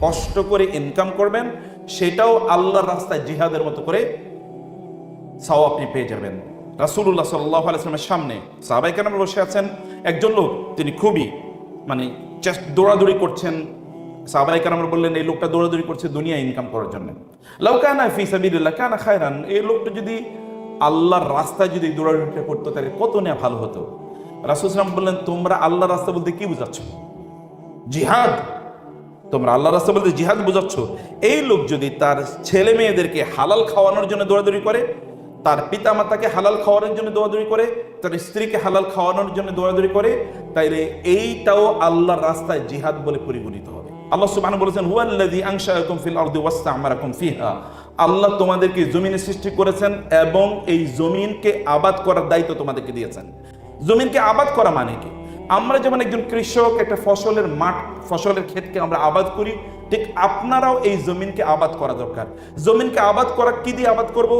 কষ্ট করে ইনকাম করবেন, সেটাও আল্লাহর রাস্তায় জিহাদের মতো করে সাও আপনি পেয়ে যাবেন। রাসুল্লাহ সাল্লাহ আলাইসলামের সামনে সাহাবাই কেন বসে আছেন। একজন লোক, তিনি খুবই মানে দৌড়াদৌড়ি করছেন। সাহাবাই কেন বললেন, এই লোকটা দৌড়াদৌড়ি করছে দুনিয়া ইনকাম করার জন্য। লাউ কানা ফি সাবিলিল্লাহ, কানা খায়রান, এই লোকটা যদি আল্লাহর রাস্তায় যদি দৌড়াদৌড়িটা করতো, তাহলে কত নেওয়া ভালো হতো? রাসুল বললেন, তোমরা আল্লাহর রাস্তা বলতে কি বুঝাচ্ছ? জিহাদ। তোমরা আল্লাহ রাস্তা বলতে জিহাদ বোঝাচ্ছ। এই লোক যদি তার ছেলে মেয়েদেরকে হালাল খাওয়ানোর জন্য দৌড়াদৌড়ি করে, তার পিতা মাতাকে হালাল খাওয়ানোর জন্য দৌড়াদৌড়ি করে, তার স্ত্রীকে হালাল খাওয়ানোর জন্য দৌড়াদৌড়ি করে, তাইলে এইটাও আল্লাহর রাস্তায় জিহাদ বলে পরিগণিত হবে। আল্লাহ সুবহানাহু বলেছেন, হুয়াল্লাযী আনশাআকুম ফিল আরদি ফিহা। আল্লাহ তোমাদেরকে জমিনে সৃষ্টি করেছেন এবং এই জমিনকে আবাদ করার দায়িত্ব তোমাদেরকে দিয়েছেন। জমিনকে আবাদ করা মানে কি? আমরা যেমন একজন কৃষক, একটা ফসলের মাঠ, ফসলের ক্ষেতকে আমরা আবাদ করি, ঠিক আপনারাও এই জমিনকে আবাদ করা দরকার। জমিনকে আবাদ করা কি দিয়ে আবাদ করব?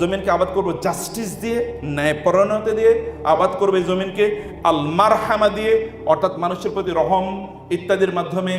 জমিনকে আবাদ করব জাস্টিস দিয়ে, ন্যায়পরায়ণতা দিয়ে, আবাদ করবে এই জমিনকে আল মারহামা দিয়ে, অর্থাৎ মানুষের প্রতি রহম ইত্যাদির মাধ্যমে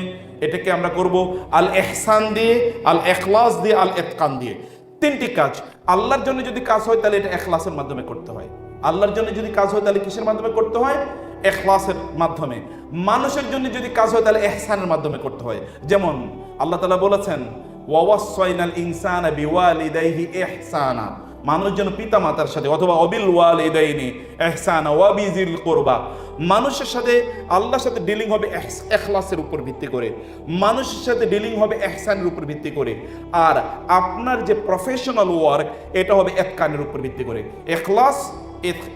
এটাকে আমরা করব আল এহসান দিয়ে আল এখলাস দিয়ে আল এতকান দিয়ে। তিনটি কাজ। আল্লাহর জন্য যদি কাজ হয়, তাহলে এটা এখলাসের মাধ্যমে করতে হয়। আল্লাহর জন্য যদি কাজ হয় তাহলে কিসের মাধ্যমে করতে হয়? এখলাসের মাধ্যমে। মানুষের জন্য যদি কাজ হয় তাহলে এহসানের মাধ্যমে করতে হয়। যেমন আল্লাহ তালা বলেছেন ওয়াসাইনাল ইনসান বিওয়ালিদাইহি ইহসানা মানুষ যেন পিতা মাতার সাথে অথবা অবিল ওয়ালিদাইনি এহসানা ওয়াবিজিল করবা। মানুষের সাথে আল্লাহর সাথে ডিলিং হবে এখলাসের উপর ভিত্তি করে। মানুষের সাথে ডিলিং হবে এহসানের উপর ভিত্তি করে। আর আপনার যে প্রফেশনাল ওয়ার্ক এটা হবে এতকানের উপর ভিত্তি করে। এখলাস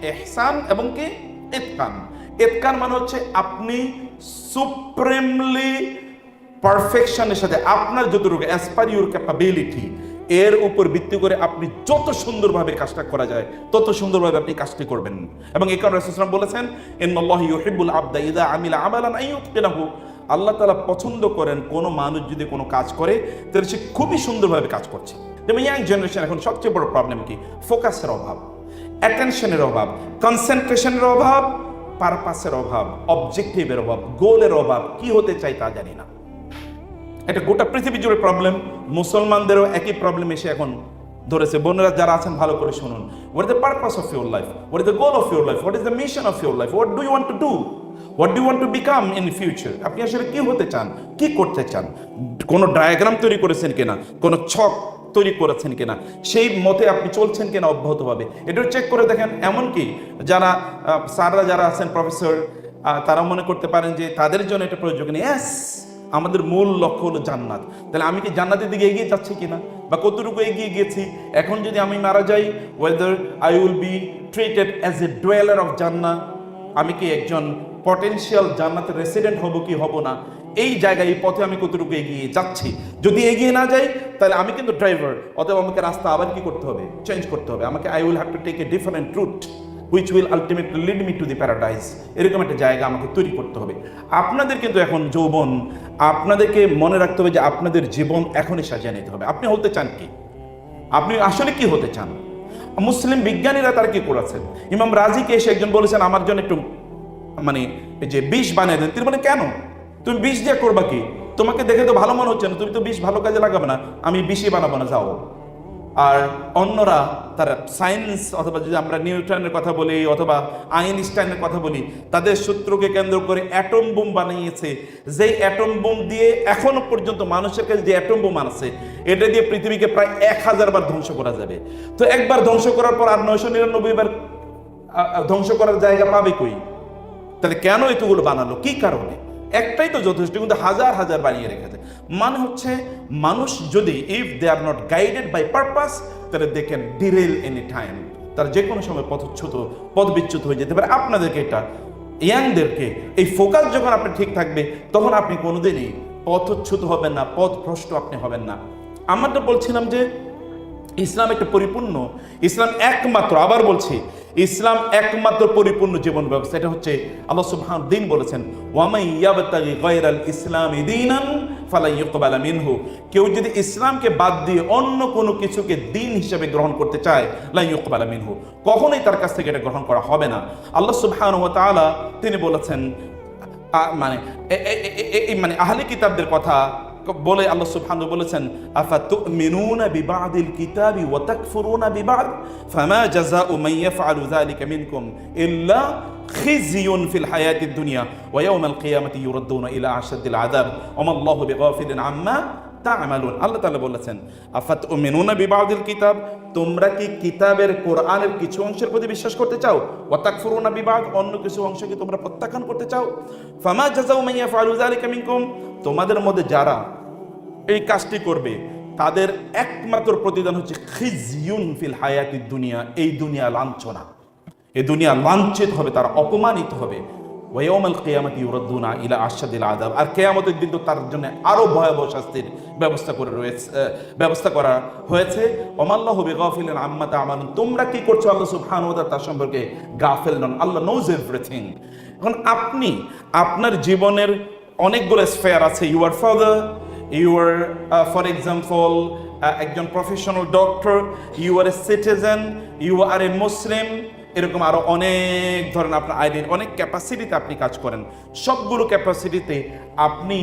এহসান এবং কি? এতকান। এতকান মানে হচ্ছে আপনি সুপ্রিমলি পারফেকশনের সাথে আপনার যতটুকু অ্যাজ পার ইউর ক্যাপাবিলিটি এর উপর ভিত্তি করে আপনি যত সুন্দরভাবে কাজটা করা যায়, তত সুন্দরভাবে আপনি কাজটি করবেন। এবং এই কারণে রাসূল সাল্লাল্লাহু বলেছেন, ইন্নাল্লাহু ইউহিব্বুল আবদা ইযা আমিলা আল্লাহ তাআলা পছন্দ করেন কোনো মানুষ যদি কোনো কাজ করে, তাহলে সে খুবই সুন্দরভাবে কাজ করছে। যেমন ইয়াং জেনারেশন, এখন সবচেয়ে বড় প্রবলেম কি? ফোকাসের অভাব অ্যাটেনশনের অভাব কনসেন্ট্রেশনের অভাব পারপাসের অভাব অবজেক্টিভের অভাব গোলের অভাব, কি হতে চাই তা জানি না। এটা গোটা পৃথিবী জুড়ে প্রবলেম মুসলমানদেরও একই প্রবলেম এসে এখন ধরেছে। বোনেরা যারা আছেন, ভালো করে শুনুন। What is the purpose of your life what is the goal of your life what is the mission of your life what do you want to do what do want to become in future আপনি আসলে কি হতে চান? কি করতে চান? কোনো diagram তৈরি করেছেন কিনা? কোনো ছক তৈরি করেছেন কিনা? সেই মতে আপনি চলছেন কিনা অব্যাহতভাবে? এটা চেক করে দেখেন। এমনকি যারা স্যাররা যারা আছেন প্রফেসর তারা মনে করতে পারেন যে তাদের জন্য এটা প্রয়োজন ইয়েস আমাদের মূল লক্ষ্য হলো জান্নাত। তাহলে আমি কি জান্নাতের দিকে এগিয়ে যাচ্ছি কিনা? বা কতটুকু এগিয়ে গেছি? এখন যদি আমি মারা যাই whether I will be treated as a dweller of জান্না আমি কি একজন পটেনশিয়াল জান্নাতের রেসিডেন্ট হব কি হব না? এই জায়গায়, এই পথে আমি কতটুকু এগিয়ে যাচ্ছি? যদি এগিয়ে না যাই, তাহলে আমি কিন্তু ড্রাইভার অতএব আমাকে রাস্তা আবার কি করতে হবে? চেঞ্জ করতে হবে। আমাকে I will have to take a different route which will ultimately lead me to the paradise এরকম একটা জায়গা আমাকে তৈরি করতে হবে। আপনাদের কিন্তু এখন যৌবন, আপনাদেরকে মনে রাখতে হবে যে আপনাদের জীবন এখনই সাজিয়ে নিতে হবে। আপনি হতে চান কি? আপনি আসলে কি হতে চান? মুসলিম বিজ্ঞানীরা তারা কি করেছেন? ইমাম রাজিকে এসে একজন বলেছেন, আমার জন্য একটু মানে যে বিষ বানিয়ে দেন। তিনি বলেন, কেন? তুমি বিষ দিয়ে করবা কি? তোমাকে দেখে তো ভালো মনে হচ্ছে না, তুমি তো বিষ ভালো কাজে লাগাবে না। আমি বিষই বানাবো না, যাও। আর অন্যরা তারা সায়েন্স অথবা যদি আমরা নিউটনের কথা বলি অথবা আইনস্টাইনের কথা বলি, তাদের সূত্রকে কেন্দ্র করে অ্যাটম বোম বানিয়েছে। যেই অ্যাটম বোম দিয়ে এখনও পর্যন্ত মানুষের কাছে যে অ্যাটম বোম আছে, এটা দিয়ে পৃথিবীকে প্রায় এক হাজার বার ধ্বংস করা যাবে। তো একবার ধ্বংস করার পর আর নয়শো নিরানব্বই বার ধ্বংস করার জায়গা পাবে কই? তাহলে কেন এতগুলো বানালো? কি কারণে? একটাই তো যথেষ্ট, কিন্তু হাজার হাজার বানিয়ে রেখেছে। মানে হচ্ছে, মানুষ যদি if they are not guided by purpose তাহলে they can derail any time তার যে কোনো সময় পথচ্যুত পদবিচ্যুত হয়ে যেতে পারে। আপনাদেরকে এটা, ইয়াংদেরকে এই ফোকাস যখন আপনি ঠিক থাকবে, তখন আপনি কোনোদিনই পথচ্যুত হবেন না পথ ভ্রষ্ট আপনি হবেন না। আমরা তো বলছিলাম যে, ইসলাম একটা পরিপূর্ণ, ইসলাম একমাত্র, আবার বলছি ইসলাম একমাত্র পরিপূর্ণ জীবন ব্যবস্থা, এটা হচ্ছে আল্লাহ সুবহান দিন বলেছেন ওয়ামাই ইয়াবতাগি গায়রাল ইসলামি দীনান ফালা ইউকবালা মিনহু। কেউ যদি ইসলামকে বাদ দিয়ে অন্য কোনো কিছুকে দিন হিসেবে গ্রহণ করতে চায় লা ইউকবালা মিনহু। কখনোই তার কাছ থেকে এটা গ্রহণ করা হবে না। আল্লাহ সুবহানাহু ওয়া তাআলা তিনি বলেছেন মানে এই মানে আহলে কিতাবদের কথা বলে আল্লাহ সুবহানাহু বলেছেন আফাতুমিনুনা বিবাদিল কিতাবি ওয়া তাকফুরুনা বিবাদ ফামা জাযাউ মান ইয়াফআলু যালিকা মিনকুম ইল্লা খিজিয়ুন ফিল হায়াতিদ দুনিয়া ওয়া ইয়াউমাল কিয়ামাতি ইউরাদ্দুনা ইলা আশাদ্দিল আযাব ওয়া মাল্লাহু বিগাফিলিন আম্মা তা'মালুন। আল্লাহ তাআলা বলেছেন আফাতুমিনুনা বিবাদিল কিতাব? তোমরা কি কিতাবের কোরআনের কিছু অংশের প্রতি বিশ্বাস করতে চাও? ওয়া তাকফুরুনা বিবাদ? অন্য কিছু অংশকে তোমরা প্রত্যাখ্যান করতে চাও? ফামা জাযাউ মান ইয়াফআলু যালিকা মিনকুম? তোমাদের মধ্যে যারা এই কাজটি করবে, তাদের একমাত্র প্রতিদান হচ্ছে খিজিয়ুন ফিল হায়াতি দুনিয়া, এই দুনিয়া লাঞ্ছনা। এই দুনিয়া লাঞ্ছিত হবে, তারা অপমানিত হবে। ওয়াইয়াউমাল কিয়ামাতি ইউরাদ্দুনা ইলা আশাদিল আযাব আর কিয়ামতের দিন তো তার জন্য আরও ভয়াবহ শাস্তির ব্যবস্থা করে রয়েছে ব্যবস্থা করা হয়েছে। ওমাল্লাহু বিগাফিলিন আম্মা তা'মালুন। তোমরা কি করছ? আল্লাহ সুবহানাহু ওয়া তাআলা তার সম্পর্কে গাফিল নন। আল্লাহ নোজ এভরিথিং এখন আপনি, আপনার জীবনের অনেকগুলো স্ফেয়ার আছে। You are father you are for example একজন professional doctor you are a citizen you are a Muslim এরকম আরও অনেক ধরনের আপনার আইডেন্টি অনেক ক্যাপাসিটিতে আপনি কাজ করেন। সবগুলো ক্যাপাসিটিতে আপনি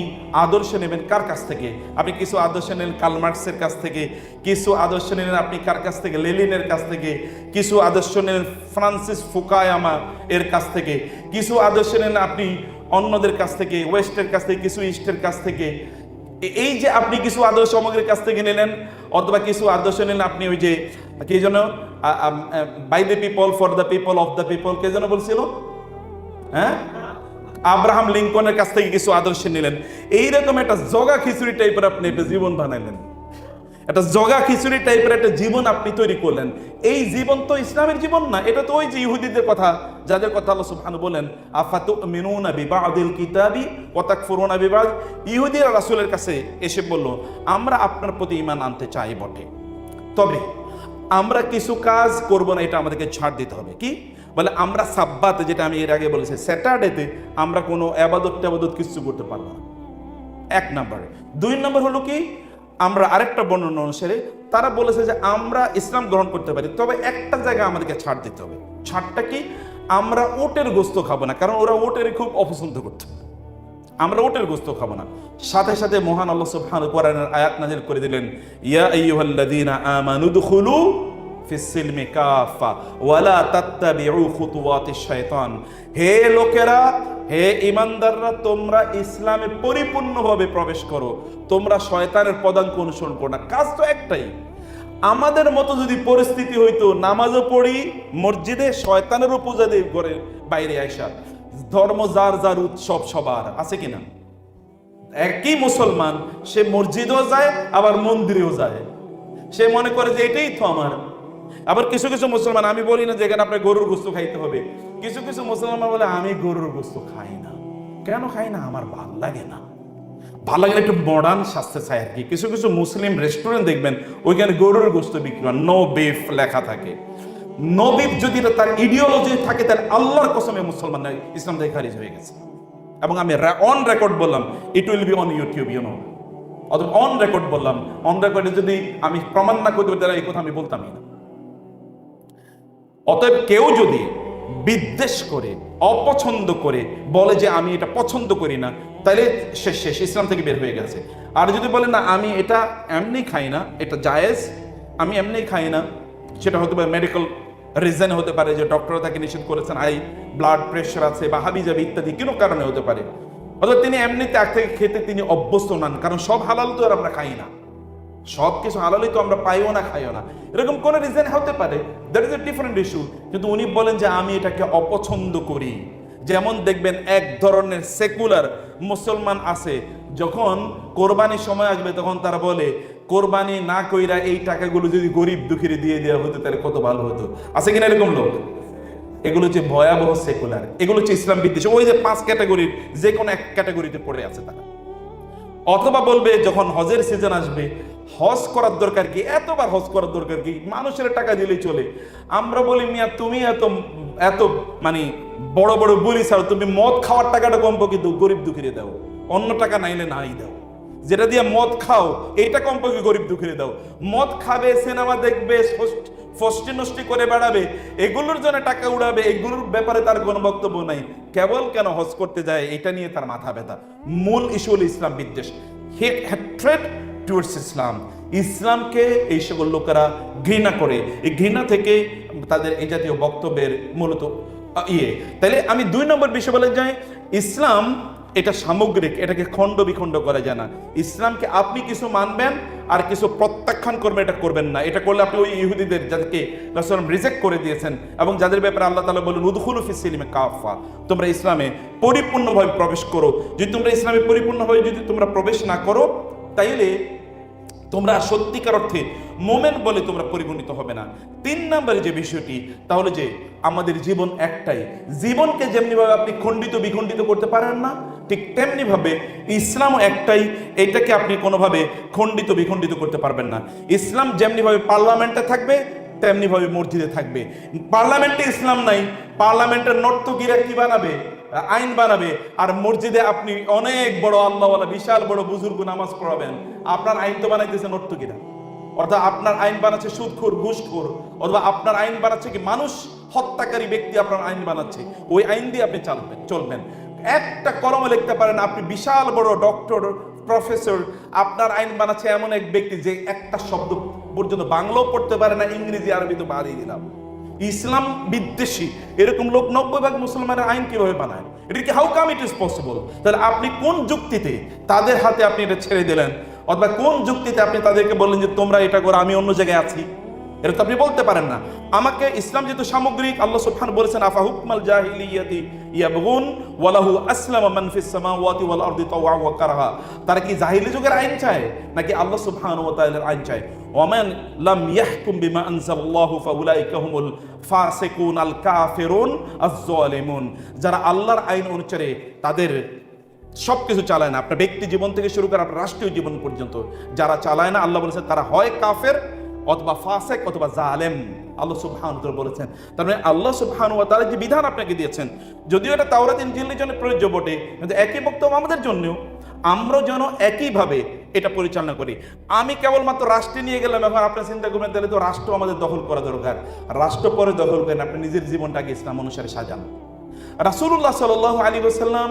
আদর্শ নেবেন কার কাছ থেকে? আপনি কিছু আদর্শ নেন কালমার্কসের কাছ থেকে, কিছু আদর্শ নেন আপনি কার কাছ থেকে? লেলিনের কাছ থেকে, কিছু আদর্শ নেন ফ্রান্সিস ফুকায়ামা এর কাছ থেকে, কিছু আদর্শ নেন আপনি অন্যদের কাছ থেকে ওয়েস্টের কাছ থেকে, কিছু ইস্টের কাছ থেকে। এই যে আপনি কিছু আদর্শ সামগ্রীর কাছ থেকে নিলেন, অথবা কিছু আদর্শ নিলেন আপনি ওই যে, কি যেন by the people for the people of the people কে যেন বলছিল? হ্যাঁ? আব্রাহাম লিঙ্কনের কাছ থেকে কিছু আদর্শ নিলেন। এইরকম একটা জগা খিচুড়ি টাইপের আপনি একটা জীবন বানাইলেন। একটা জগা খিচুড়ি টাইপের একটা জীবন আপনি তৈরি করলেন। এই জীবন তো ইসলামের জীবন না, এটা তো ওই যে ইহুদিদের কথা, যাদের কথা আল্লাহ সুবহানাহু বলেন আফাতু মিনুনা বিবাদিল কিতাবি ওয়া তাকফুরুনা বিবাদ। ইহুদিরা রাসূলের কাছে এসে বলল, আমরা আপনার প্রতি ঈমান আনতে চাই বটে। তবে আমরা কিছু কাজ করব না, এটা আমাদেরকে ছাড় দিতে হবে। কি? বলে, আমরা সাব্বাতে, যেটা আমি এর আগে বলেছি, স্যাটারডেতে আমরা কোনো আবাদত টাবাদত কিছু করতে পারব না। এক নম্বর। দুই নম্বর হলো কি? আমরা আরেকটা বর্ণনা অনুসারে, তারা বলেছে যে আমরা ইসলাম গ্রহণ করতে পারি, তবে একটা জায়গায় আমাদেরকে ছাড় দিতে হবে। ছাড়টা কি? আমরা ওটের গোস্ত খাব না, কারণ ওরা ওটের খুব অপছন্দ করতো। আমরা ওটের গোস্ত খাব না। সাথে সাথে মহান আল্লাহ সুবহানাহু কোরআনের আয়াত নাজিল করে দিলেন, ইয়া আইয়ুহাল্লাযীনা আমানু দুখুলু ফিস সিলমি কাফা ওয়ালা তাত্তাবিউ খুতুওয়াতিশ শাইতান। হে লোকেরা, হে ইমানদাররা তোমরা ইসলামে পরিপূর্ণভাবে প্রবেশ করো। তোমরা শয়তানের পদাঙ্ক অনুসরণ করো না। কাজ তো একটাই। আমাদের মতো যদি পরিস্থিতি হইতো, নামাজও পড়ি, মসজিদে শয়তানেরও পূজা দেই ঘরে বাইরে আইসা ধর্ম যার যার উৎসব সবার, আছে কিনা? একই মুসলমান, সে মসজিদেও যায়, আবার মন্দিরেও যায়। সে মনে করে যে এটাই তো আমার। আবার কিছু কিছু মুসলমান, আমি বলি না যে এখানে আপনার গরুর গোস্ত খাইতে হবে। কিছু কিছু মুসলমান বলে, আমি গরুর গোস্ত খাই না। কেন খাই না? আমার ভালো লাগে না। ভালো লাগে একটু মডার্ন স্বাস্থ্য চাই আর কি। কিছু কিছু মুসলিম রেস্টুরেন্ট দেখবেন, ওইখানে গরুর গোস্ত বিক্রি হয়। নো বেফ লেখা থাকে। নো বিফ যদি তার ইডিওলজি থাকে, তাহলে আল্লাহর কসমে মুসলমান ইসলাম থেকে খারিজ হয়ে গেছে। এবং আমি অন রেকর্ড বললাম it will be on YouTube you know অথবা অন রেকর্ড বললাম। অন রেকর্ডে যদি আমি প্রমাণ না করতে পারি এই কথা আমি বলতামই না। অতএব কেউ যদি বিদ্বেষ করে, অপছন্দ করে, বলে যে আমি এটা পছন্দ করি না, তাহলে শেষ শেষ, ইসলাম থেকে বের হয়ে গেছে। আর যদি বলে, না, আমি এটা এমনি খাই না, এটা জায়েজ, আমি এমনি খাই না সেটা হতে পারে মেডিকেল রিজন হতে পারে যে ডক্টর তাকে নিষেধ করেছেন, আই ব্লাড প্রেশার আছে বা হাবি যাবে ইত্যাদি, কোনো কারণে হতে পারে। অথবা তিনি এমনিতে এক থেকে খেতে তিনি অভ্যস্ত নন, কারণ সব হালাল তো আর আমরা খাই না। সব কিছু হালালই তো আমরা পাইও না, খাইও না। এরকম কোনো রিজন হতে পারে। That is a different issue কিন্তু উনি বলেন যে আমি এটাকে অপছন্দ করি। যেমন দেখবেন এক ধরনের সেকুলার মুসলমান আছে, যখন কোরবানির সময় আসবে, তখন তারা বলে কোরবানি না কইরা এই টাকাগুলো যদি গরিব দুঃখীরে দিয়ে দেওয়া হতো, তাহলে কত ভালো হতো? আছে কিনা এরকম লোক? এগুলো হচ্ছে ভয়াবহ সেকুলার। এগুলো হচ্ছে ইসলাম বিদ্বেষ। ওই যে পাঁচ ক্যাটাগরির যে কোনো এক ক্যাটাগরিতে পড়ে আছে তারা। অথবা বলবে, যখন হজের সিজন আসবে, হজ করার দরকার কি? এতবার হজ করার দরকার কি? মানুষের টাকা দিলেই চলে। আমরা বলি, মিয়া, তুমি এত এত মানে বড় বড় বলি ছাড়ো। তুমি মদ খাওয়ার টাকাটা কম কিন্তু গরিব দুঃখীরে দাও। অন্য টাকা নাইলে নাই দাও। যেটা দিয়ে মদ খাও, এইটা কমপক্ষে গরিব দুঃখীরে দাও। মদ খাবে, সিনেমা দেখবে ফষ্টি নষ্টি করে বেড়াবে, এগুলোর জন্য টাকা উড়াবে, এগুলোর ব্যাপারে তার কোনো বক্তব্য নাই। কেবল কেন হজ করতে যায়, এটা নিয়ে তার মাথা ব্যথা। মূল ইস্যু হল ইসলাম বিদ্বেষ। Hatred towards Islam. ইসলামকে এই সকল লোকেরা ঘৃণা করে। এই ঘৃণা থেকে তাদের এই জাতীয় বক্তব্যের মূলত ইয়ে। তাহলে আমি দুই নম্বর বিষয় বলে যাই, ইসলাম এটা সামগ্রিক, এটাকে খণ্ড বিখণ্ড করা যায় না। ইসলামকে আপনি কিছু মানবেন আর কিছু প্রত্যাখ্যান করবেন এটা করবেন না। এটা করলে আপনি ওই ইহুদিদের যাদেরকে রাসূল রিজেক্ট করে দিয়েছেন এবং যাদের ব্যাপারে আল্লাহ তালা বলুন উদহুলুফি সিলিমে কাফা তোমরা ইসলামে পরিপূর্ণভাবে প্রবেশ করো। যদি তোমরা ইসলামে পরিপূর্ণভাবে যদি তোমরা প্রবেশ না করো, তাইলে তোমরা সত্যিকার অর্থে মোমেন বলে তোমরা পরিগণিত হবে না। তিন নম্বরে যে বিষয়টি তাহলে যে আমাদের জীবন একটাই। জীবনকে যেমনিভাবে আপনি খণ্ডিত, বিখণ্ডিত করতে পারেন না, ঠিক তেমনিভাবে ইসলামও একটাই। এটাকে আপনি কোনোভাবে খণ্ডিত, বিখণ্ডিত করতে পারবেন না। ইসলাম যেমনিভাবে পার্লামেন্টে থাকবে, তেমনিভাবে মসজিদে থাকবে। পার্লামেন্টে ইসলাম নাই, পার্লামেন্টের নর্তকীরা কি বানাবে? আইন বানাবে, আর মসজিদে আপনি অনেক বড় আল্লাহওয়ালা, বিশাল বড় বুজুর্গ নামাজ পড়াবেন। আপনার আইন তো বানাইতেছে নর্তকীরা অর্থাৎ আপনার আইন বানাচ্ছে সুদখোর, ঘুষখোর, অথবা আপনার আইন বানাচ্ছে কি মানুষ, হত্যাকারী ব্যক্তি আপনার আইন বানাচ্ছে। ওই আইন দিয়ে আপনি চালবেন, চলবেন। একটা কলমে লিখতে পারেন, আপনি বিশাল বড় ডক্টর, প্রফেসর, আপনার আইন বানাচ্ছে এমন এক ব্যক্তি যে একটা শব্দ পর্যন্ত বাংলাও পড়তে পারে না, ইংরেজি আরবি তো বাড়িয়ে দিলাম। ইসলাম বিদ্বেষী। এরকম লোক নব্বই ভাগ মুসলমানের আইন কীভাবে বানায়? এটা কি how come it is possible তাহলে আপনি কোন যুক্তিতে তাদের হাতে আপনি এটা ছেড়ে দিলেন? অথবা কোন যুক্তিতে আপনি তাদেরকে বললেন যে তোমরা এটা করো, আমি অন্য জায়গায় আছি? এটা তো আপনি বলতে পারেন না। আমাকে ইসলাম যেহেতু সামগ্রিক, আল্লাহ সুবহান বলেছেন, আফা হুকমাল জাহিলিয়াতি ইয়াবগুন ওয়ালাহু আসলামা মান ফিস সামাওয়াতি ওয়াল আরদি তাওয়া ওয়া কারহা। তারা কি জাহিলি যুগের আইন চায়, নাকি আল্লাহ সুবহানাহু ওয়া তাআলার আইন চায়? ওয়ামান লাম ইয়াহকুম বিমা আনজালাল্লাহু ফাউলাইকা হুমুল ফাসিকুন আল কাফিরুন আজ-জালিমুন যারা আল্লাহর আইন অনুসারে তাদের সবকিছু চালায় না। আপনার ব্যক্তি জীবন থেকে শুরু করে আপনার রাষ্ট্রীয় জীবন পর্যন্ত যারা চালায় না, আল্লাহ বলেছেন, তারা হয় কাফের অথবা ফাসেক, অথবা জালেম। আল্লাহ সুবহান বলেছেন। তার মানে আল্লাহ সুবহান ওয়া তাআলা যে বিধান আপনাকে দিয়েছেন, যদিও এটা তাওরাত ইনজিলের জন্য প্রযোজ্য বটে, কিন্তু একই বক্তব্য আমাদের জন্যও আমরা যেন একইভাবে এটা পরিচালনা করি। আমি কেবলমাত্র রাষ্ট্রে নিয়ে গেলাম, এখন আপনি চিন্তা করবেন, তাহলে তো রাষ্ট্র আমাদের দখল করা দরকার। রাষ্ট্র পরে দখল করেন, আপনি নিজের জীবনটাকে ইসলাম অনুসারে সাজান। রাসূলুল্লাহ সাল্লাল্লাহু আলী ওয়াসাল্লাম,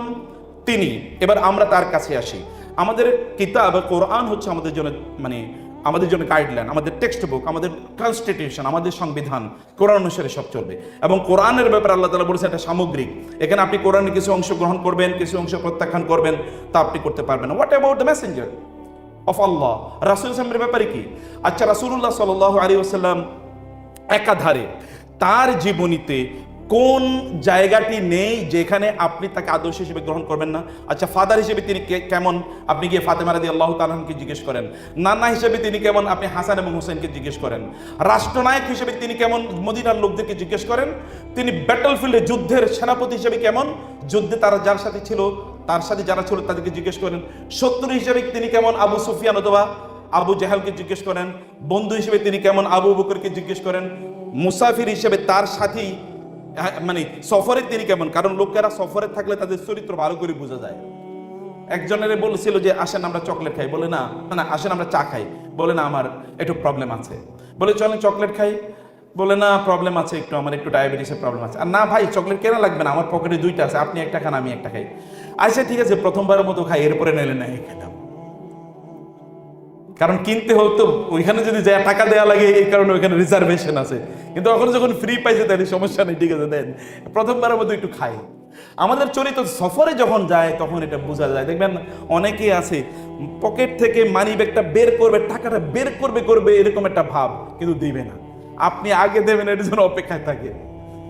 তিনি, এবার আমরা তার কাছে আসি। আমাদের কিতাব, কোরআন হচ্ছে আমাদের জন্য মানে আমাদের জন্য গাইডলাইন আমাদের টেক্সট বুক আমাদের কনস্টিটিউশন আমাদের সংবিধান, কোরআন অনুসারে সব চলবে। এবং কোরআনের ব্যাপারে আল্লাহ তালা বলেছে একটা সামগ্রিক। এখানে আপনি কোরআনে কিছু অংশ গ্রহণ করবেন, কিছু অংশ প্রত্যাখ্যান করবেন, তা আপনি করতে পারবেন what about the messenger of আল্লাহ রাসুল ইসলামের ব্যাপারে কি? আচ্ছা রাসুল্লাহ সাল আলী আসাল্লাম একাধারে তার জীবনীতে কোন জায়গাটি নেই যেখানে আপনি তাকে আদর্শ হিসেবে গ্রহণ করবেন না? আচ্ছা ফাদার হিসেবে তিনি কেমন? আপনি গিয়ে ফাতেমা রাদি আল্লাহ তালহানকে জিজ্ঞেস করেন। নানা হিসেবে তিনি কেমন? আপনি হাসান এবং হোসেনকে জিজ্ঞেস করেন। রাষ্ট্রনায়ক হিসেবে তিনি কেমন? মদিনার লোকদেরকে জিজ্ঞেস করেন। তিনি ব্যাটল ফিল্ডে যুদ্ধের সেনাপতি হিসেবে কেমন? যুদ্ধে তারা যার সাথে ছিল তার সাথে যারা ছিল তাদেরকে জিজ্ঞেস করেন। শত্রু হিসেবে তিনি কেমন? আবু সুফিয়ান অথবা আবু জাহালকে জিজ্ঞেস করেন। বন্ধু হিসেবে তিনি কেমন? আবু বকরকে জিজ্ঞেস করেন। মুসাফির হিসেবে তার সাথী হ্যাঁ, মানে সফরে তিনি কেমন? কারণ লোকেরা সফরে থাকলে তাদের চরিত্র ভালো করে বোঝা যায়। একজনের বলেছিল যে, আসেন, আমরা চকলেট খাই। বলে, না না, আসেন, আমরা চা খাই। বলে, না, আমার একটু প্রবলেম আছে। বলে, চলেন চকলেট খাই। বলে, না প্রবলেম আছে একটু, আমার একটু ডায়াবেটিসের প্রবলেম আছে। আর, না, ভাই চকলেট কেন লাগবে না, আমার পকেটে দুইটা আছে, আপনি একটা খান, আমি একটা খাই। আচ্ছা ঠিক আছে, প্রথমবারের মতো খাই, এরপরে নিলে না খেলাম কারণ কিনতে হতো ওইখানে যদি যায়, টাকা দেওয়া লাগে, এই কারণে ওইখানে রিজার্ভেশন আছে। কিন্তু ওখানে যখন ফ্রি পাইছে, তাহলে সমস্যা নেই, ঠিক আছে, দেন। প্রথমবারের মতো একটু খাই। আমাদের চরিত্র সফরে যখন যায়, তখন এটা বোঝা যায়। দেখবেন, অনেকে আছে, পকেট থেকে মানি ব্যাগটা বের করবে, টাকাটা বের করবে করবে, এরকম একটা ভাব, কিন্তু দিবে না। আপনি আগে দেবেন, এটার জন্য অপেক্ষায় থাকে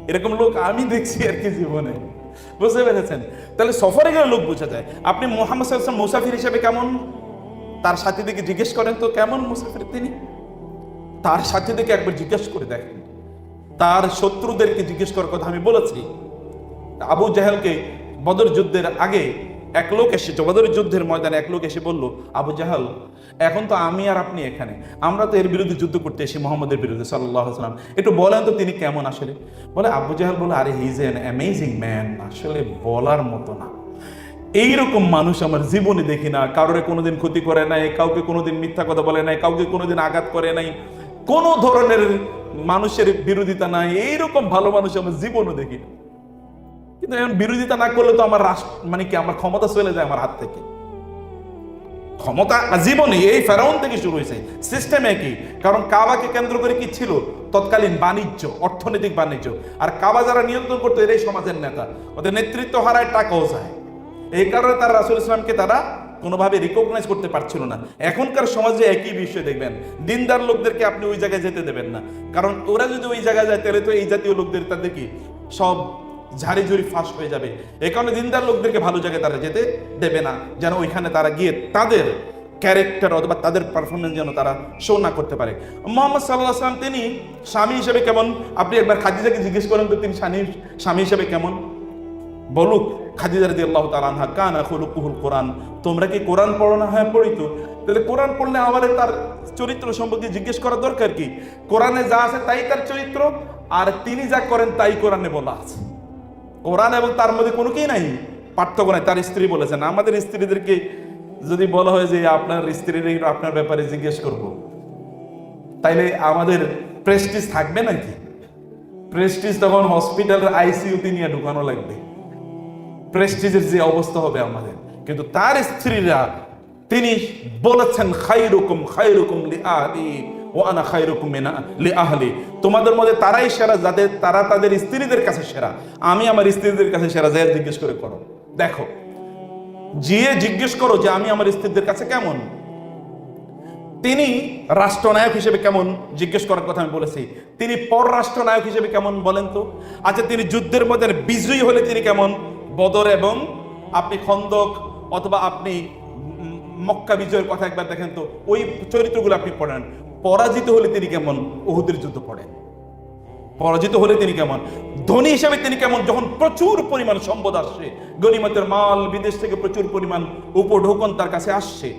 এরকম লোক আমি দেখছি আর কি জীবনে। বুঝতে পেরেছেন? তাহলে সফরে গেলে লোক বোঝা যায়। আপনি মোহাম্মদ মুসাফির হিসেবে কেমন? তার সাথীদেরকে জিজ্ঞেস করেন, তো কেমন মুসাফির তিনি? তার সাথীদেরকে একবার জিজ্ঞেস করে দেখেন। তার শত্রুদেরকে জিজ্ঞেস করার কথা আমি বলেছি। আবু জাহেলকে বদর যুদ্ধের আগে এক লোক এসেছে বদর যুদ্ধের ময়দানে এক লোক এসে বলল, আবু জাহাল, এখন তো আমি আর আপনি এখানে। আমরা তো এর বিরুদ্ধে যুদ্ধ করতে এসেছি মোহাম্মদের বিরুদ্ধে সাল্লাহ সাল্লাম একটু বলেন তো তিনি কেমন আসলে? বলে, আবু জাহাল বলে, আরে হি ইজ অ্যামেজিং ম্যান আসলে বলার মতো না। এইরকম মানুষ আমার জীবনে দেখি না। কারোরে কোনোদিন ক্ষতি করে নাই, কাউকে কোনোদিন মিথ্যা কথা বলে নাই, কাউকে কোনোদিন আঘাত করে নাই। কোনো ধরনের মানুষের বিরোধিতা নাই, এইরকম ভালো মানুষ আমার জীবনও দেখি না। কিন্তু এখন বিরোধিতা না করলে তো আমার রাষ্ট্র মানে কি, আমার ক্ষমতা চলে যায় আমার হাত থেকে। ক্ষমতা জীবনে এই ফেরাউন থেকে শুরু হয়েছে। সিস্টেম একই। কারণ কাবাকে কেন্দ্র করে কি ছিল? তৎকালীন বাণিজ্য, অর্থনৈতিক বাণিজ্য। আর কাবা যারা নিয়ন্ত্রণ করতো, এরাই সমাজের নেতা। ওদের নেতৃত্ব হারায় টাকাও যায়। এই কারণে তারা রাসুল ইসলামকে তারা কোনোভাবে রিকগনাইজ করতে পারছিল না। এখনকার সমাজে একই বিষয়, দেখবেন, দিনদার লোকদেরকে আপনি ওই জায়গায় যেতে দেবেন না। কারণ ওরা যদি ওই জায়গায় যায়, তাহলে তো এই জাতীয় লোকদের, তাদের কি, সব ঝাড়ি ঝুড়ি ফাঁস হয়ে যাবে। এই কারণে দিনদার লোকদেরকে ভালো জায়গায় তারা যেতে দেবে না, যেন ওইখানে তারা গিয়ে তাদের ক্যারেক্টার অথবা তাদের পারফরমেন্স যেন তারা শো না করতে পারে। মোহাম্মদ সাল্লাহ আসলাম তিনি স্বামী হিসেবে কেমন? আপনি একবার খাদিজাকে জিজ্ঞেস করেন তো, তিনি স্বামী স্বামী হিসেবে কেমন? বলুক। খাদিজা রাদি আল্লাহ তালানহা কানা খুলুকুহুল কোরআন। তোমরা কি কোরআন পড়ো না? হ্যাঁ পড়ি তো। তাহলে কোরআন পড়লে আমার তার চরিত্র সম্পর্কে জিজ্ঞেস করার দরকার কি? কোরআনে যা আছে তাই তার চরিত্র, আর তিনি যা করেন তাই কোরআনে বলা আছে। কোরআন এবং তার মধ্যে কোনো কি নাই? পার্থক্য নাই। তার স্ত্রী বলেছেন, আমাদের স্ত্রীদেরকে যদি বলা হয় যে আপনার স্ত্রীর আপনার ব্যাপারে জিজ্ঞেস করব, তাইলে আমাদের প্রেস্টিজ থাকবে নাকি? প্রেস্টিজ তখন হসপিটালের আইসিইউতে নিয়ে ঢুকানো লাগবে। প্রেস্টিজের যে অবস্থা হবে আমাদের। কিন্তু তার স্ত্রীরা তিনি বলেছেন খাইরুকুম খাইরুকুম লি আহলি ও আনা খাইরুকুম মিনা লি আহলি তোমাদের মধ্যে তারাই সেরা, যাদের, তারা তাদের স্ত্রীদের কাছে সেরা। আমি আমার স্ত্রীদের কাছে সেরা যাই জিজ্ঞেস করে করো। দেখো জিয়ে জিজ্ঞেস করো যে আমি আমার স্ত্রীদের কাছে কেমন? তিনি রাষ্ট্রনায়ক হিসেবে কেমন? জিজ্ঞেস করার কথা আমি বলেছি। তিনি পররাষ্ট্রনায়ক হিসেবে কেমন বলেন তো? আচ্ছা তিনি যুদ্ধের মধ্যে বিজয়ী হলে তিনি কেমন? বদর এবং আপনি খন্দক অথবা আপনি মক্কা বিজয়ের কথা একবার দেখেন তো, ওই চরিত্রগুলো আপনি পড়েন। পরাজিত হলে তিনি কেমন? ওহুদের যুদ্ধ পড়েন। পরাজিত হলে তিনি কেমন? ধনী হিসেবে তিনি কেমন? যখন প্রচুর পরিমাণ সম্পদ আসছে গণিমতের মাল বিদেশ থেকে প্রচুর পরিমাণ উপ উপঢৌকন তার কাছে আসছে।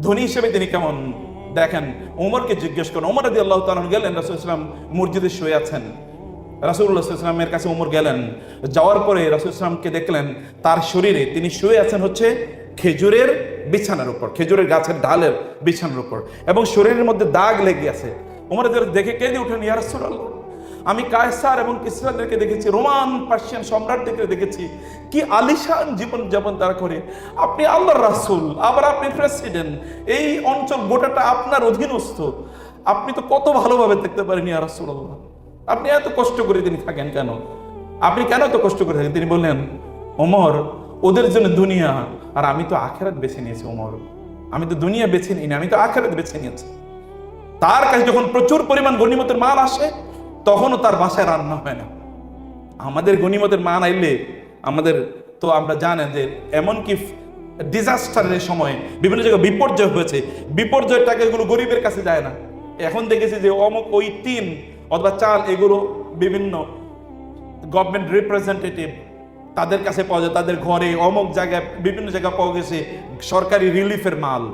ধনী হিসেবে তিনি কেমন? দেখেন, ওমরকে জিজ্ঞেস করেন, ওমর আদি আল্লাহ তালন গেলেন, রাসুল ইসলাম মসজিদে শুয়ে আছেন। রাসুল্লাহ ইসলামের কাছে ওমর গেলেন। যাওয়ার পরে রাসুল ইসলামকে দেখলেন, তার শরীরে তিনি শুয়ে আছেন হচ্ছে খেজুরের বিছানার উপর, খেজুরের গাছের ডালের বিছানার উপর এবং শরীরের মধ্যে দাগ লেগে আছে। এদের দেখে কেঁদে উঠেন, ইয়া রাসূলুল্লাহ, আমি কায়সার এবং কিসরাদেরকে দেখেছি, রোমান পার্সিয়ান সম্রাটদেরকে দেখেছি, কি আলিশান জীবন যাপন তারা করে। আপনি আল্লাহর রাসূল, আবার আপনি প্রেসিডেন্ট, এই অঞ্চল গোটাটা আপনার অধীনস্থ। আপনি তো কত ভালোভাবে দেখতে পারেন, ইয়া রাসূলুল্লাহ। আপনি এত কষ্ট করে তিনি থাকেন কেন? আপনি কেন এত কষ্ট করে থাকেন? তিনি বললেন, ওমর, ওদের জন্য দুনিয়া, আর আমি তো আখেরাত বেছে নিয়েছি, ওমর। আমি তো দুনিয়া বেছে নিইনি, আমি তো আখেরাত বেছে নিয়েছি। তার কাছে যখন প্রচুর পরিমাণ গণিমতের মাল আসে, তখনও তার বাসায় রান্না হয় না। আমাদের গণিমতের মান আইলে আমাদের তো আমরা জানেন যে এমনকি ডিজাস্টারের সময় বিভিন্ন জায়গায় বিপর্যয় হয়েছে। বিপর্যয়ের টাকা এগুলো গরিবের কাছে যায় না। এখন দেখেছি যে অমুক ওই টিন অথবা চাল, এগুলো বিভিন্ন গভর্নমেন্ট রিপ্রেজেন্টেটিভ তাদের কাছে পাওয়া যায়, তাদের ঘরে, অমুক জায়গায়, বিভিন্ন জায়গায় পাওয়া গেছে সরকারি রিলিফের মাল।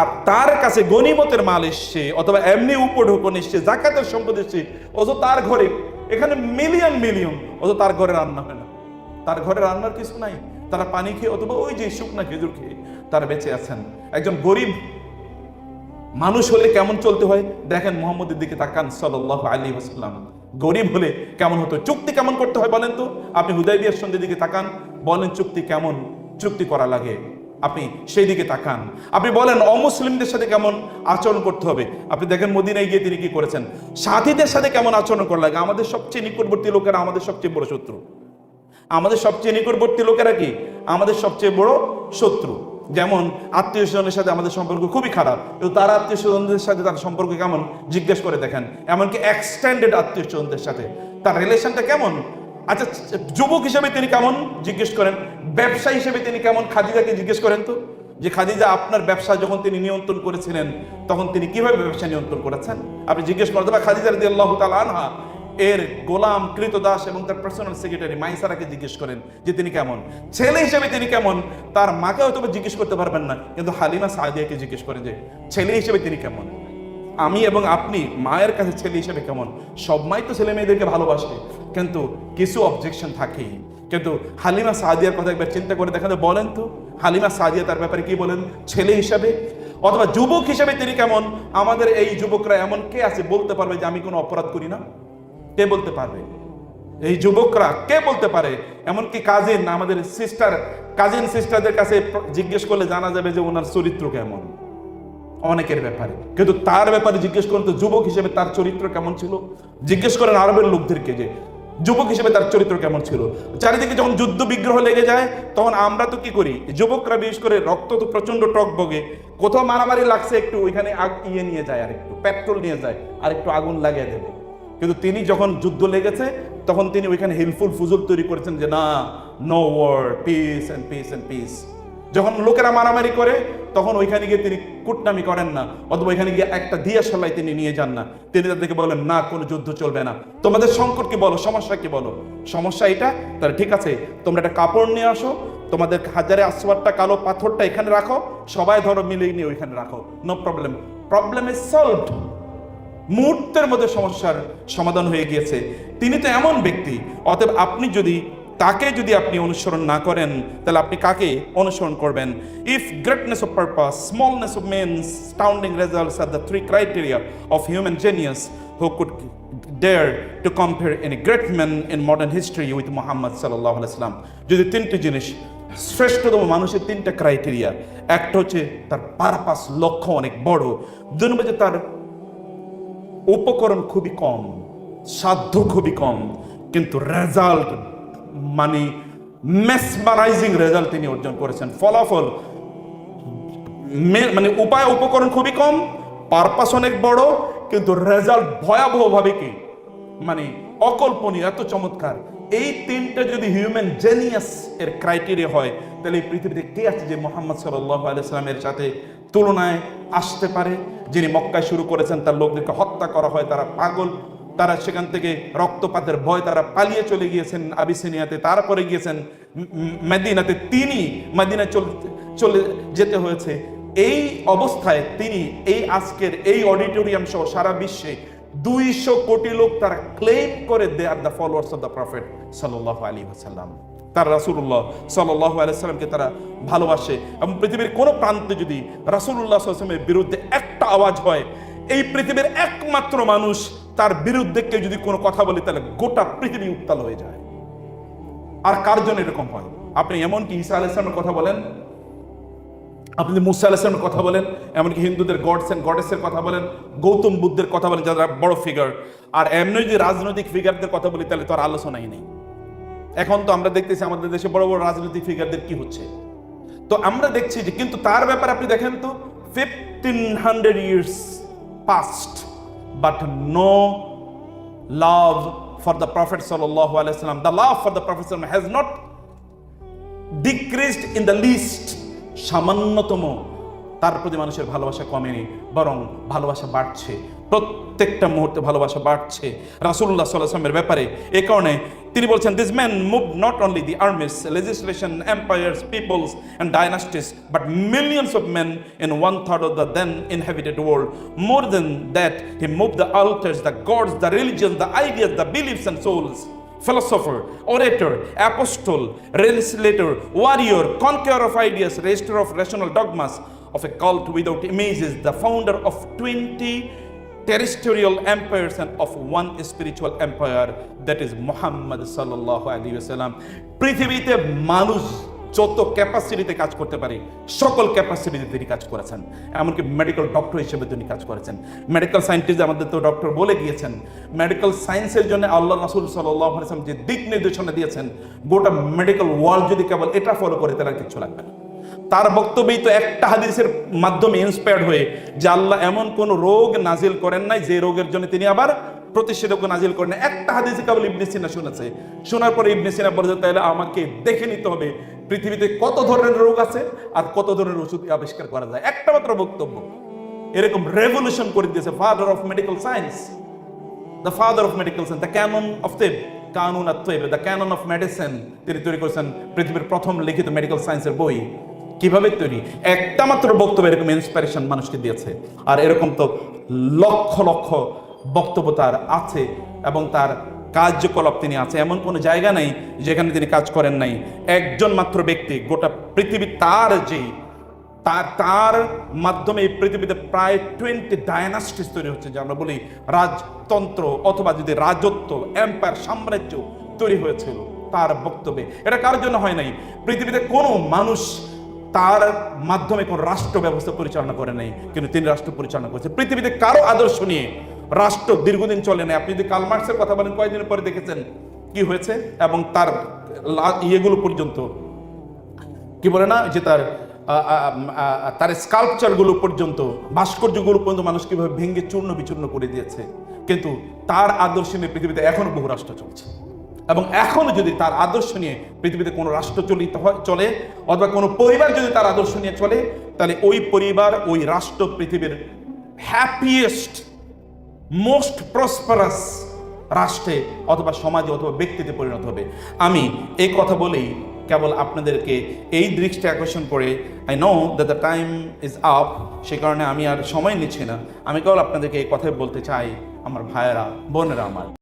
আর তার কাছে গনিমতের মাল এসছে, অথবা এমনি উপঢৌকন এসছে, জাকাতের সম্পদ এসছে, অথচ তার ঘরে, এখানে মিলিয়ন মিলিয়ন অথচ তার ঘরে রান্না হয় না। তার ঘরে রান্নার কিছু নাই, তারা পানি খেয়ে, অথবা ওই যে শুকনা খেজুর খেয়ে তারা বেঁচে আছেন। একজন গরিব মানুষ হলে কেমন চলতে হয়? দেখেন মোহাম্মদের দিকে তাকান সাল্লাহ আলী ওসাল্লাম গরিব হলে কেমন হতো? চুক্তি কেমন করতে হয় বলেন তো? আপনি হুদাইবিয়ার সন্ধ্যের দিকে তাকান, বলেন চুক্তি কেমন? চুক্তি করা লাগে। আপনি সেই দিকে তাকান। আপনি বলেন অমুসলিমদের সাথে কেমন আচরণ করতে হবে? আপনি দেখেন মদিনায় গিয়ে তিনি কি করেছেন? সাথীদের সাথে কেমন আচরণ করা লাগে? আমাদের সবচেয়ে নিকটবর্তী লোকেরা আমাদের সবচেয়ে বড় শত্রু। আমাদের সবচেয়ে নিকটবর্তী লোকেরা কি? আমাদের সবচেয়ে বড় শত্রু। যেমন আত্মীয় স্বজনের সাথে আমাদের সম্পর্ক খুবই খারাপ, কিন্তু তার আত্মীয় স্বজনদের সাথে তার সম্পর্ক কেমন জিজ্ঞেস করে দেখেন। এমনকি এক্সটেন্ডেড আত্মীয় স্বজনদের সাথে। তার রিলেশনটা কেমন? আচ্ছা যুবক হিসেবে তিনি কেমন জিজ্ঞেস করেন? ব্যবসা হিসেবে তিনি কেমন খাদিজাকে জিজ্ঞেস করেন তো? যে খাদিজা, আপনার ব্যবসা যখন তিনি নিয়ন্ত্রণ করেছিলেন, তখন তিনি কীভাবে ব্যবসা নিয়ন্ত্রণ করেছেন? আপনি জিজ্ঞেস করেন বা খাদিজা রদি আল্লাহ তালা আনহা। এর গোলাম কৃতদাস এবং তার পার্সোনাল সেক্রেটারি মাইসারাকে জিজ্ঞেস করেন যে তিনি কেমন? ছেলে হিসেবে তিনি কেমন? তার মাকে হয়তো জিজ্ঞেস করতে পারবেন না, কিন্তু হালিমা সাদিয়াকে জিজ্ঞেস করেন যে, ছেলে হিসেবে তিনি কেমন? আমি এবং আপনি মায়ের কাছে ছেলে হিসেবে কেমন? সব মাই তো ছেলে মেয়েদেরকে ভালোবাসে, কিন্তু কিছু অবজেকশন থাকেই। কিন্তু হালিমা সাদিয়ার কথা একবার চিন্তা করে দেখেন বলেন তো, হালিমা সাদিয়া তার ব্যাপারে কি বলেন? ছেলে হিসাবে? অথবা যুবক হিসেবে তিনি কেমন? আমাদের এই যুবকরা এমন কে আছে বলতে পারবে যে আমি কোনো অপরাধ করি না? কে বলতে পারবে? এই যুবকরা কে বলতে পারে? এমনকি কাজিন আমাদের সিস্টার কাজিন সিস্টারদের কাছে জিজ্ঞেস করলে জানা যাবে যে ওনার চরিত্র কেমন। অনেকের ব্যাপারে। কিন্তু তার ব্যাপারে জিজ্ঞেস করেন তো যুবক হিসেবে তার চরিত্র কেমন ছিল? জিজ্ঞেস করেন আরবের লোকদেরকে যে, যুবক হিসেবে তার চরিত্র কেমন ছিল? চারিদিকে যখন যুদ্ধ বিগ্রহ লেগে যায়, তখন আমরা তো কি করি? যুবকরা বিশেষ করে রক্ত তো প্রচণ্ড টক বগে। কোথাও মারামারি লাগছে, একটু ওইখানে আগ ইয়ে নিয়ে যায় আর একটু পেট্রোল নিয়ে যায় আর একটু আগুন লাগিয়ে দেবে। কিন্তু তিনি যখন যুদ্ধ লেগেছে, তখন তিনি ওইখানে হিলফুল ফুজুল তৈরি করেছেন যে, না no war peace and peace and peace যখন লোকেরা মারামারি করে, তখন ওইখানে গিয়ে তিনি কুটনামি করেন না, অথবা ওইখানে গিয়ে একটা দিয়া সলাই তিনি নিয়ে যান না। তিনি তাদেরকে বলেন না, কোনো যুদ্ধ চলবে না। তোমাদের সংকট কি বলো? সমস্যা কি বলো? সমস্যা এটা? তাহলে ঠিক আছে, তোমরা একটা কাপড় নিয়ে আসো, তোমাদের হাজারে আসবারটা কালো পাথরটা এখানে রাখো, সবাই ধরো মিলিয়ে নিয়ে ওইখানে রাখো no problem problem is solved মুহূর্তের মধ্যে সমস্যার সমাধান হয়ে গিয়েছে। তিনি তো এমন ব্যক্তি, অতএব আপনি যদি তাকে যদি আপনি অনুসরণ না করেন, তাহলে আপনি কাকে অনুসরণ করবেন? If greatness of purpose smallness of means astounding results are the three criteria of human genius who could dare to any great man in modern history with Muhammad sallallahu alaihi wasallam. যদি তিনটি জিনিস, শ্রেষ্ঠতম মানুষের তিনটা criteria একটা হচ্ছে তার purpose লক্ষ্য অনেক বড়, দুই নম্বর তার উপকরণ খুবই কম, সাধ্য খুবই কম, কিন্তু রেজাল্ট মানে মেসমারাইজিং রেজাল্ট তিনি অর্জন করেছেন। ফলাফল মানে উপায় উপকরণ খুবই কম পারপাস অনেক বড়, কিন্তু রেজাল্ট ভয়াবহভাবে কি? মানে অকল্পনীয়, এত চমৎকার। এই তিনটা যদি হিউম্যান জেনিয়াস এর ক্রাইটেরিয়া হয়, তাহলে এই পৃথিবীতে কে আছে যে মোহাম্মদ সাল্লাহ আলাইসালামের সাথে তুলনায় আসতে পারে। যিনি মক্কায় শুরু করেছেন, তার লোকদেরকে হত্যা করা হয়, তারা পাগল। তারা সেখান থেকে রক্তপাতের ভয় তারা পালিয়ে চলে গিয়েছেন আবিসিনিয়াতে। তারপরে গিয়েছেন মেদিনাতে। তিনি মেদিনা চলে চলে যেতে হয়েছে। এই অবস্থায় তিনি এই আজকের এই অডিটোরিয়াম সহ সারা বিশ্বে দুইশো কোটি লোক তারা ক্লেম করে they are the followers of the prophet সাল্লাহ আলী আসাল্লাম তার রাসুল্লাহ সাল্লাহ আলাইসাল্লামকে তারা ভালোবাসে এবং পৃথিবীর কোনো প্রান্তে যদি রাসুল্লাহ সাল্লামের বিরুদ্ধে একটা আওয়াজ হয়, এই পৃথিবীর একমাত্র মানুষ তার বিরুদ্ধে কেউ যদি কোনো কথা বলে, তাহলে গোটা পৃথিবী উত্তাল হয়ে যায়। আর কার জন্য এরকম হয়? আপনি এমনকি ঈসা আলাইসলামের কথা বলেন? আপনি মুসা আলাইসলামের কথা বলেন এমনকি হিন্দুদের গডস অ্যান্ড গডেসের কথা বলেন, গৌতম বুদ্ধের কথা বলেন, যারা বড় ফিগার আর এমনি যদি রাজনৈতিক ফিগারদের কথা বলি, তাহলে তো আর আলোচনাই নেই। এখন তো আমরা দেখতেছি আমাদের দেশে বড় বড় রাজনৈতিক ফিগারদের কি হচ্ছে? তো আমরা দেখছি যে কিন্তু তার ব্যাপারে আপনি দেখেন তো fifteen hundred years past but no love for the prophet সাল্লাহ আলাইসালাম the love for the prophet has not decreased in the least সামান্যতম তার প্রতি মানুষের ভালোবাসা কমেনি, বরং ভালোবাসা বাড়ছে। প্রত্যেকটা মুহূর্তে ভালোবাসা বাড়ছে। রাসুল্লাহ সাল্লামের ব্যাপারে এ কারণে তিনি বলছেন this man move not only the armies legislation empires peoples and dynasties but millions of men in one third of the then inhabited world more than that he move the altars the gods the religion the ideas the beliefs and souls philosopher, orator, apostle, legislator, warrior, conqueror of ideas, restorer of rational dogmas, of a cult without images, the founder of 20 terrestrial empires and of one spiritual empire, that is Muhammad sallallahu alaihi wasallam. পৃথিবীতে মানুষ যত ক্যাপাসিটিতে কাজ করতে পারে সকল ক্যাপাসিটিতে তিনি কাজ করেছেন। এমনকি মেডিকেল ডক্টর হিসেবে তিনি কাজ করেছেন। মেডিকেল সায়েন্টিস্ট আমাদের তো ডক্টর বলে গিয়েছেন। মেডিকেল সায়েন্সের জন্য আল্লাহ রাসুল সাল্লাম যে দিক নির্দেশনা দিয়েছেন গোটা মেডিকেল ওয়ার্ল্ড যদি কেবল এটা ফলো করে তাহলে আর কিচ্ছু লাগবে না। তার বক্তব্যেই তো একটা হাদিসের মাধ্যমে ইন্সপায়ার্ড হয়ে যে আল্লাহ এমন কোন রোগ নাজিল করেন নাই, যে রোগের জন্য তিনি আবার প্রতিষেধক নাজিল করেন। একটা হাদিসে কেবল ইবনে সিনা শুনেছে। শোনার পরে ইবনে সিনা বলেছে তাহলে আমাকে দেখে নিতে হবে পৃথিবীতে কত ধরনের রোগ আছে আর কত ধরনের ওষুধ আবিষ্কার করা যায়। একটা মাত্র বক্তব্য। এরকম রেভলিউশন করে দিয়েছে father of medical science the father of medical science the canon of তেব কানুন আর তৈব দ্য ক্যানন অফ মেডিসিন তিনি তৈরি করেছেন পৃথিবীর প্রথম লিখিত মেডিকেল সায়েন্সের বই। কীভাবে তৈরি? একটা মাত্র বক্তব্য এরকম ইন্সপিরেশন মানুষকে দিয়েছে। আর এরকম তো লক্ষ লক্ষ বক্তব্য তার আছে এবং তার কার্যকলাপ তিনি আছে। এমন কোনো জায়গা নেই যেখানে তিনি কাজ করেন নাই। একজন মাত্র ব্যক্তি, গোটা পৃথিবী তার যেই, তার তার মাধ্যমে এই পৃথিবীতে প্রায় টোয়েন্টি ডায়নাস্টিস তৈরি হচ্ছে, যে আমরা বলি রাজতন্ত্র অথবা যদি রাজত্ব এম্পায়ার সাম্রাজ্য তৈরি হয়েছিল তার বক্তব্যে। এটা কার জন্য হয় নাই? পৃথিবীতে কোনো মানুষ তার মাধ্যমে কোন রাষ্ট্র ব্যবস্থা পরিচালনা করে নাই, কিন্তু তিনি রাষ্ট্র পরিচালনা করেছে। পৃথিবীতে কারও আদর্শ নিয়ে রাষ্ট্র দীর্ঘদিন চলে নাই। আপনি যদি কালমার্ক্সের কথা বলেন, কয়েকদিন পরে দেখেছেন কি হয়েছে এবং তার ইয়েগুলো পর্যন্ত। কি বলে না? যে তার তার স্কাল্পচারগুলো পর্যন্ত, ভাস্কর্যগুলো পর্যন্ত মানুষ কীভাবে ভেঙে চূর্ণ বিচূর্ণ করে দিয়েছে। কিন্তু তার আদর্শ নিয়ে পৃথিবীতে এখনও বহু রাষ্ট্র চলছে। এবং এখনও যদি তার আদর্শ নিয়ে পৃথিবীতে কোনো রাষ্ট্র চলিত হয়, চলে, অথবা কোনো পরিবার যদি তার আদর্শ নিয়ে চলে, তাহলে ওই পরিবার, ওই রাষ্ট্র পৃথিবীর হ্যাপিয়েস্ট মোস্ট প্রসপারাস রাষ্ট্রে অথবা সমাজে অথবা ব্যক্তিতে পরিণত হবে। আমি এই কথা বলেই কেবল আপনাদেরকে এই দৃষ্টি আকর্ষণ করে I know that the time is up সে কারণে আমি আর সময় নিচ্ছি না। আমি কেবল আপনাদেরকে এই কথাই বলতে চাই, আমার ভাইয়েরা, বোনেরা আমার।